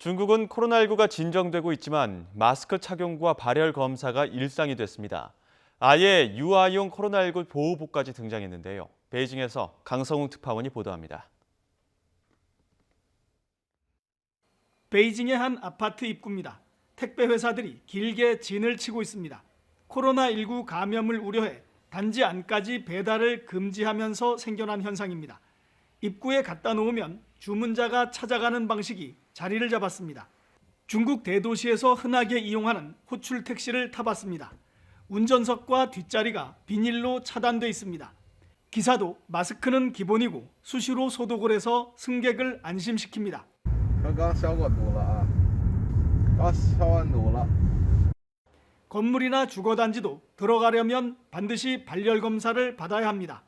중국은 코로나19가 진정되고 있지만 마스크 착용과 발열 검사가 일상이 됐습니다. 아예 유아용 코로나19 보호복까지 등장했는데요. 베이징에서 강성웅 특파원이 보도합니다. 베이징의 한 아파트 입구입니다. 택배 회사들이 길게 진을 치고 있습니다. 코로나19 감염을 우려해 단지 안까지 배달을 금지하면서 생겨난 현상입니다. 입구에 갖다 놓으면 주문자가 찾아가는 방식이 자리를 잡았습니다. 중국 대도시에서 흔하게 이용하는 호출 택시를 타봤습니다. 운전석과 뒷자리가 비닐로 차단돼 있습니다. 기사도 마스크는 기본이고 수시로 소독을 해서 승객을 안심시킵니다. 건물이나 주거단지도 들어가려면 반드시 발열 검사를 받아야 합니다.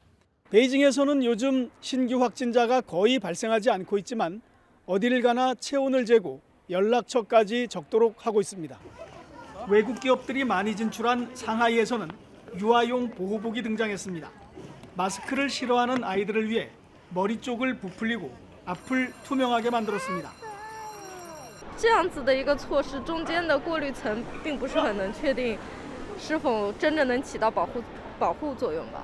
베이징에서는 요즘 신규 확진자가 거의 발생하지 않고 있지만 어디를 가나 체온을 재고 연락처까지 적도록 하고 있습니다. 외국 기업들이 많이 진출한 상하이에서는 유아용 보호복이 등장했습니다. 마스크를 싫어하는 아이들을 위해 머리 쪽을 부풀리고 앞을 투명하게 만들었습니다. 这样子的一个措施，中间的过滤层并不是很能确定是否真正能起到保护保护作用吧。